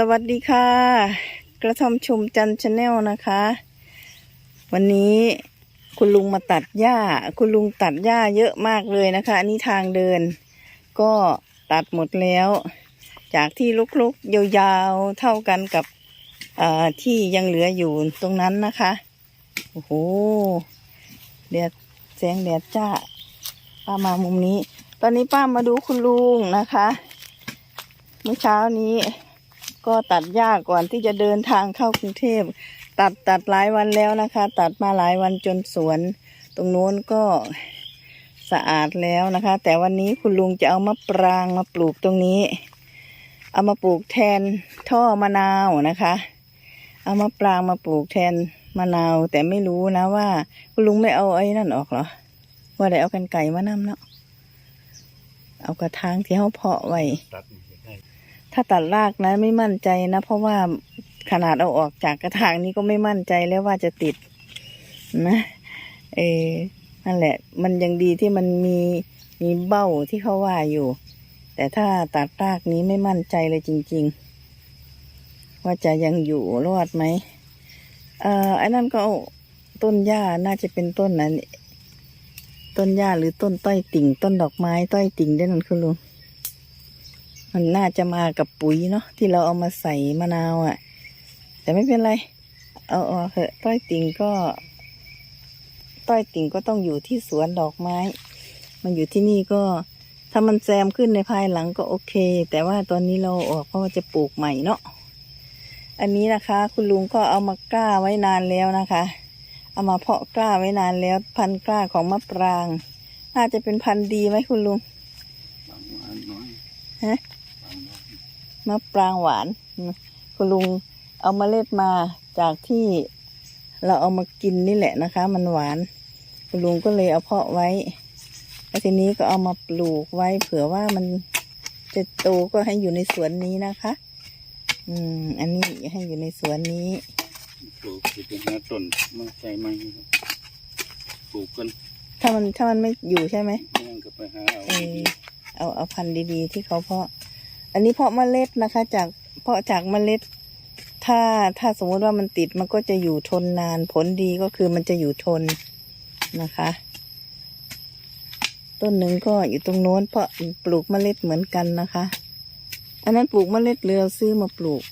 สวัสดีค่ะ กระทอมชุมจันชาแนลนะคะ วันนี้คุณลุงมาตัดหญ้า คุณลุงตัดหญ้าเยอะมากเลยนะคะ อันนี้ทางเดิน ก็ตัดหมดแล้ว จากที่ลุกๆยาวๆเท่ากันกับเอ่อที่ยังเหลืออยู่ตรงนั้นนะคะโอ้โหแดดแสงแดดจ้า ป้ามามุมนี้ ตอนนี้ป้ามาดูคุณลุงนะคะ เมื่อเช้านี้ ก็ตัดหญ้าก่อนที่จะเดินทางเข้ากรุงเทพ ตัดตัดหลายวันแล้วนะคะ ตัดมาหลายวันจนสวน ตรงโน้นก็สะอาดแล้วนะคะ แต่วันนี้คุณลุงจะเอามะปรางมาปลูกตรงนี้ เอามาปลูกแทนท่อมะนาวนะคะ เอามะปรางมาปลูกแทนมะนาว แต่ไม่รู้นะว่า คุณลุงไม่เอาไอ้นั่นออกเหรอ ว่าได้เอากันไก่มานำเนาะเอากระถางที่เขาเพาะไว้ตัด ถ้าตัดรากนะไม่มั่นใจนะ เพราะว่าขนาดเอาออกจากกระถางนี้ก็ไม่มั่นใจแล้วว่าจะติดนะเออนั่นแหละ มันยังดีที่มันมีมีเบ้าที่เขาว่าอยู่ แต่ถ้าตัดรากนี้ไม่มั่นใจเลยจริง ๆ ว่าจะยังอยู่รอดไหมเอ่อไอ้นั่นก็ต้นหญ้าน่าจะเป็นต้นนั้นต้นหญ้าหรือต้นต้อยติ่ง ต้นดอกไม้ ต้อยติ่งได้นั่นคุณลุง มันน่าจะมากับปุ๋ยเนาะที่เราเอามาใส่มะนาวอะ่ะ แต่ไม่เป็นไร เอาออกเถอะต้อยติ่งก็ต้อยติ่งก็ต้องอยู่ที่สวนดอกไม้ มันอยู่ที่นี่ก็ ถ้ามันแซมขึ้นในภายหลังก็โอเค แต่ว่าตอนนี้เราออกเพราะว่าจะปลูกใหม่เนาะอันนี้นะคะ คุณลุงก็เอามากล้าไว้นานแล้วนะคะ เอามาเพาะกล้าไว้นานแล้ว พันกล้าของมะปราง น่าจะเป็นพันธุ์ดีไหมคุณลุงฮะ มะปรางหวานอืมคุณลุงเอามาเล็ดมาจากที่เราเอามากินนี่แหละนะคะ มันหวานคุณลุงก็เลยเอาเพาะไว้แล้วทีนี้ก็เอามาปลูกไว้เผื่อว่ามันจะโตก็ให้อยู่ในสวนนี้นะคะ อืม อันนี้ให้อยู่ในสวนนี้ปลูกสิเป็นห้าต้นมาใส่ไม้ครับปลูกกัน ถ้ามันถ้ามันไม่อยู่ใช่ไหมย่างก็ไปหาเอาเออเอาเอาพันธุ์ดีๆที่เขาเพาะ อันนี้เพาะเมล็ดนะคะ จากเพาะจากเมล็ด ถ้าถ้าสมมติว่ามันติดมันก็จะอยู่ทนนานผลดีก็คือมันจะอยู่ทนนะคะ ต้นหนึ่งก็อยู่ตรงโน้นเพราะปลูกเมล็ดเหมือนกันนะคะ อันนั้นปลูกเมล็ดหรือซื้อมาปลูก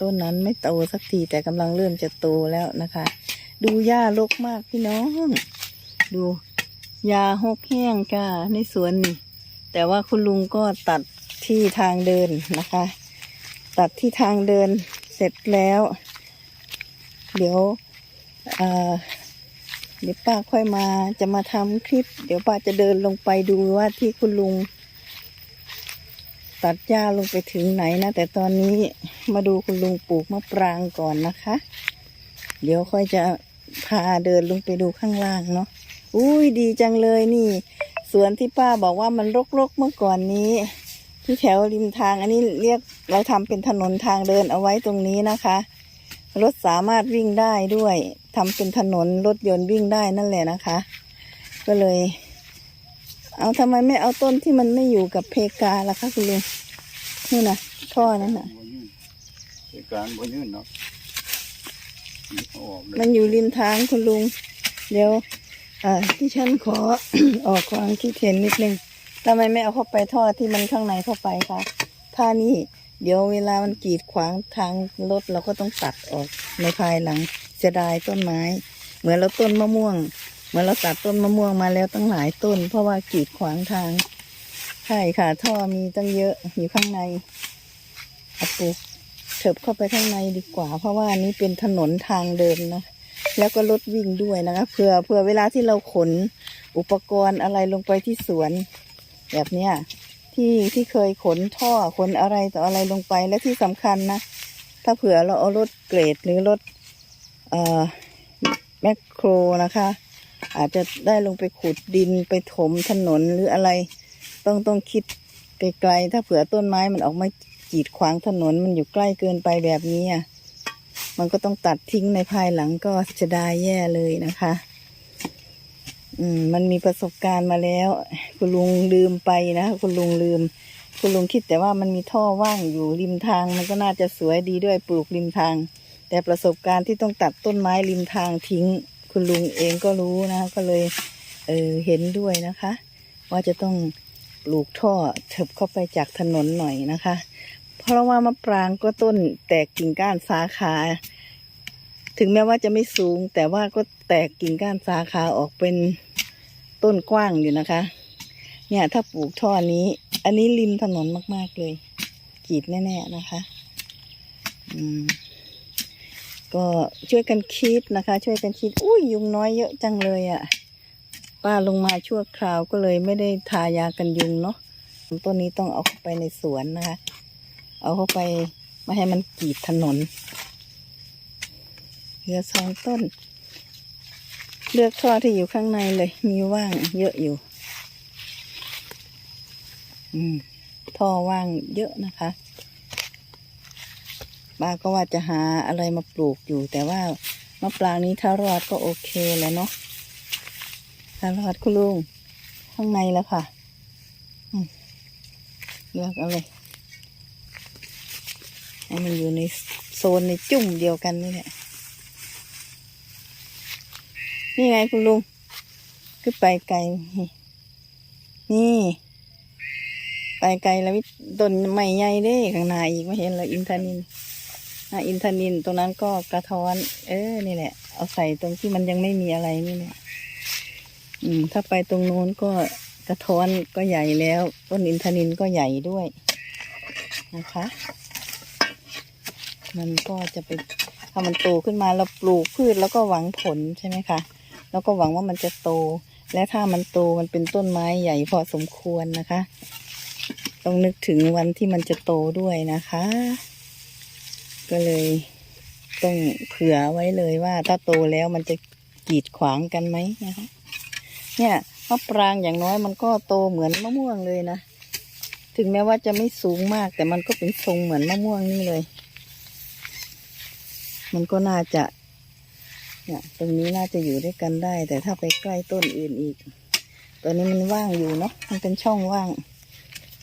ต้นนั้นไม่โตสักทีแต่กำลังเริ่มจะโตแล้วนะคะ ดูหญ้ารกมากพี่น้อง ดูยาหกแห้งค่ะในสวนนี่แต่ว่าคุณลุงก็ตัด ที่ทางเดินนะคะ ตัดที่ทางเดินเสร็จแล้ว เดี๋ยวเเดี๋ยวป้าค่อยมาจะมาทำคลิป เดี๋ยวป้าจะเดินลงไปดูว่าที่คุณลุง ตัดหญ้าลงไปถึงไหนนะ แต่ตอนนี้มาดูคุณลุงปลูกมะปรางก่อนนะคะ เดี๋ยวค่อยจะพาเดินลงไปดูข้างล่างเนาะอุ้ยดีจังเลยนี่ สวนที่ป้าบอกว่ามันรกๆเมื่อก่อนนี้ ที่แถวริมทางอันนี้เรียกเราทำเป็นถนนทางเดินเอาไว้ตรงนี้นะคะ รถสามารถวิ่งได้ด้วยทำเป็นถนนรถยนต์วิ่งได้นั่นแหละนะคะ ก็เลย เอาทำไมไม่เอาต้นที่มันไม่อยู่กับเพกาล่ะคะคุณลุงนี่นะท่อนั้นน่ะบ่ยื่นเหตุการณ์บ่ยื่นเนาะเอาออกเลยมันอยู่ริมทางคุณลุง เดี๋ยวอ่าที่ฉันขอออกความคิดเห็นนิดนึง ทำไมไม่เอาเข้าไปท่อที่มันข้างในเข้าไปคะถ้านี่เดี๋ยวเวลามันกีดขวางทางรถเราก็ต้องตัดออกในภายหลังเสียดายต้นไม้ เหมือนเราต้นมะม่วง เหมือนเราตัดต้นมะม่วงมาแล้วตั้งหลายต้น เพราะว่ากีดขวางทางใช่ค่ะท่อมีตั้งเยอะอยู่ข้างในเอาปลูกเถิบเข้าไปข้างในดีกว่า เพราะว่านนี้เป็นถนนทางเดินนะแล้วก็รถวิ่งด้วยนะคะเผื่อเผื่อเวลาที่เราขนอุปกรณ์อะไรลงไปที่สวน แบบเนี้ยที่ที่เคยขนท่อขนอะไรต่ออะไรลงไปและที่สำคัญนะ ถ้าเผื่อเราเอารถเกรดหรือรถเอ่อแมคโครนะคะ อาจจะได้ลงไปขุดดินไปถมถนนหรืออะไร ต้องต้องคิดไกลๆถ้าเผื่อต้นไม้มันออกมากีดขวางถนนมันอยู่ใกล้เกินไปแบบนี้อะมันก็ต้องตัดทิ้งในภายหลังก็จะได้แย่เลยนะคะ อืม มันมีประสบการณ์มาแล้ว คุณลุงลืมไปนะคุณลุงลืม คุณลุงคิดแต่ว่ามันมีท่อว่างอยู่ริมทาง มันก็น่าจะสวยดีด้วยปลูกริมทาง แต่ประสบการณ์ที่ต้องตัดต้นไม้ริมทางทิ้ง คุณลุงเองก็รู้นะก็เลย เออเห็นด้วยนะคะ ว่าจะต้องปลูกท่อเถิบเข้าไปจากถนนหน่อยนะคะ เพราะว่ามะปรางก็ต้นแตกกิ่งก้านสาขา ถึงแม้ว่าจะไม่สูง แต่ว่าก็ แตกกิ่งก้านสาขาออกเป็นต้นกว้างอยู่นะคะ เนี่ยถ้าปลูกท่อนี้ อันนี้ริมถนนมากๆเลยกรีดแน่ๆนะคะ อืม ก็ช่วยกันคิดนะคะ ช่วยกันคิด อุ้ยยุงน้อยเยอะจังเลยอะ่ะ ป้าลงมาชั่วคราวก็เลยไม่ได้ทายากันยุงเนาะต้นนี้ต้องเอาเข้าไปในสวนนะคะ เอาเข้าไปไม่ให้มันกรีดถนนเหลือสองต้น เลือกท่อที่อยู่ข้างในเลย มีว่างเยอะอยู่ อืมท่อว่างเยอะนะคะป้าก็ว่าจะหาอะไรมาปลูกอยู่ แต่ว่ามะปรางนี้ถ้ารอดก็โอเคแล้วเนาะถ้ารอดคุณลุงข้างในแล้วค่ะเลือกเอาเลยให้มันอยู่ในโซนในจุ่มเดียวกันนี่แหละ นี่ไงคุณลุงคือไปไกล นี่ ไปไกลแล้ววิต้นใหม่ใหญ่เด้ข้างหน้าอีกไม่เห็นเลยอินทนินอินทนินตรงนั้นก็กระท้อน เออ นี่แหละ เอาใส่ตรงที่มันยังไม่มีอะไรนี่แหละ อืม ถ้าไปตรงโน้นก็กระท้อนก็ใหญ่แล้ว ต้นอินทนินก็ใหญ่ด้วยนะคะ มันก็จะไปถ้ามันโตขึ้นมาเราปลูกพืชแล้วก็หวังผลใช่ไหมคะ แล้วก็หวังว่ามันจะโต และถ้ามันโตมันเป็นต้นไม้ใหญ่พอสมควรนะคะ ต้องนึกถึงวันที่มันจะโตด้วยนะคะ ก็เลยต้องเผื่อไว้เลยว่า ถ้าโตแล้วมันจะกีดขวางกันไหมนะคะ เนี่ยมะปรางอย่างน้อยมันก็โตเหมือนมะม่วงเลยนะ ถึงแม้ว่าจะไม่สูงมาก แต่มันก็เป็นทรงเหมือนมะม่วงนี่เลย มันก็น่าจะ เนี่ยตรงนี้น่าจะอยู่ด้วยกันได้ แต่ถ้าไปใกล้ต้นอื่นอีกตัวนี้มันว่างอยู่เนาะมันเป็นช่องว่าง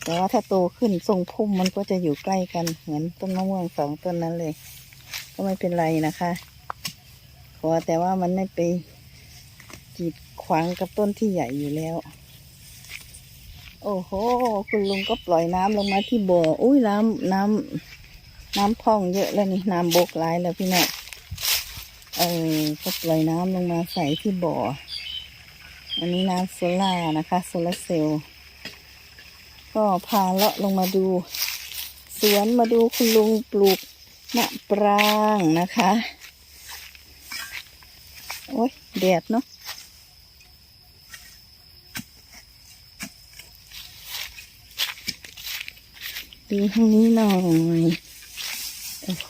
แต่ว่าถ้าโตขึ้นทรงพุ่มมันก็จะอยู่ใกล้กันเหมือนต้นมะม่วงสองต้นนั้นเลย ก็ไม่เป็นไรนะคะขอแต่ว่ามันไม่ไปกีดขวางกับต้นที่ใหญ่อยู่แล้ว โอ้โห คุณลุงก็ปล่อยน้ำลงมาที่บ่อ อุ้ยน้ำน้ำน้ำพองเยอะแล้วนี่น้ำบกหลายแล้วพี่น้อง ออก็ปล่อยน้ำลงมาใส่ที่บ่อ อันนี้น้ำโซล่านะคะโซลาร์เซลล์ก็พาเลาะลงมาดู สวนมาดูคุณลุงปลูกมะปรางนะคะ โอ้ยแดดเนาะดูทางนี้หน่อย โอ้โห